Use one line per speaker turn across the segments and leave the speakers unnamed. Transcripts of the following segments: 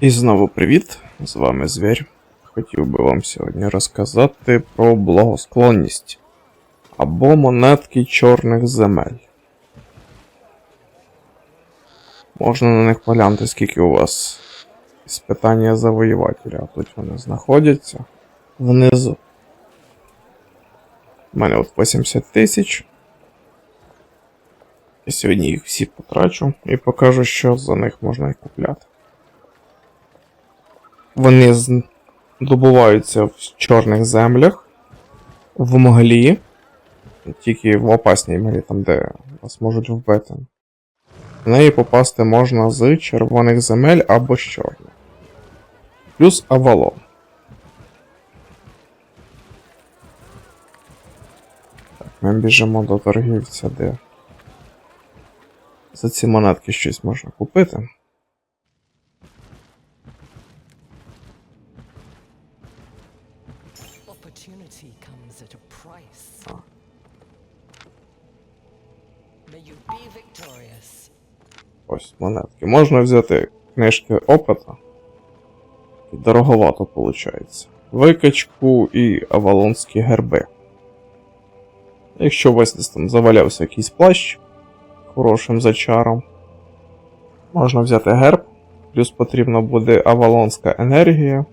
І знову привіт! З вами Звір. Хотів би вам сьогодні розказати про благосклонність або монетки чорних земель. Можна на них поглянути, скільки у вас спитання завоювателя, а тут вони знаходяться внизу. У мене от 80 тисяч. Я сьогодні їх всі потрачу і покажу, що за них можна і купляти. Вони добуваються в чорних землях, в мглі, тільки в опасній мглі, там де вас можуть вбити. В неї попасти можна з червоних земель або з чорних. Плюс авалон. Ми біжимо до торгівця, де за ці монетки щось можна купити.
Opportunity comes at a price. May you be victorious.
Ось монетки. Можна взяти книжки опита. Дороговато виходить. Викачку і авалонські герби. Якщо у вас десь там завалявся якийсь плащ хорошим зачаром, можна взяти герб, плюс потрібна буде авалонська енергія,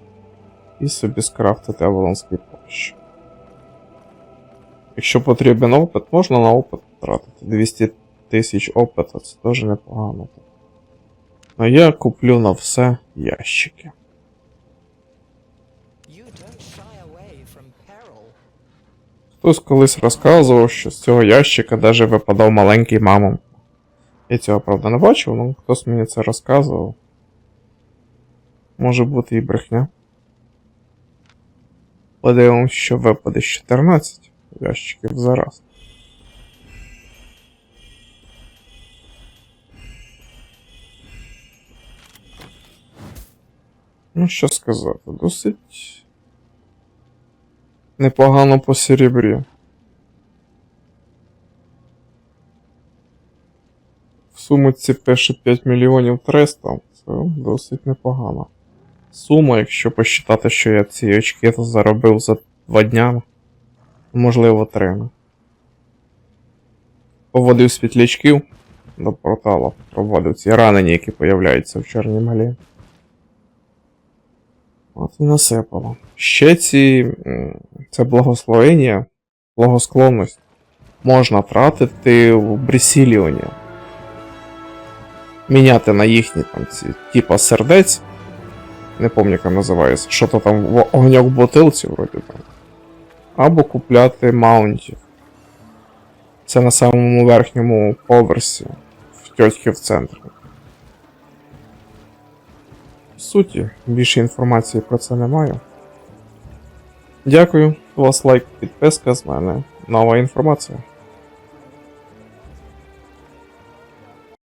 і собі скрафтити авалонський плащ. Якщо потрібен опит, можна на опит тратити 200 тисяч опита, це теж непогано. А я куплю на все ящики. Хтось колись розказував, що з цього ящика даже випадав маленький мамон. Я цього, правда, не бачив, але хтось мені це розказував. Може бути і брехня. Подивимось, що випаде з 14 ящиків зараз. Ну, що сказати, досить непогано по серебрі. В сумці пише 5 мільйонів 300, це досить непогано. Сума, якщо посчитати, що я ці очки заробив за 2 дня, можливо 3. Поводив світлячків до порталу, проводив ці ранені, які появляються в чорній малі. От і насипало. Ще ці. це благословення, благосклонність можна тратити в Бресіліоні. Міняти на їхні там ці типа сердець. Не пам'ятаю, як називається. Що то там в в бутилці, вроді там. Або купляти маунтів. Це на самому верхньому поверсі. В тьотьки в центрі. В суті, більше інформації про це немає. Дякую, у вас лайк, підписка з мене. Нова інформація.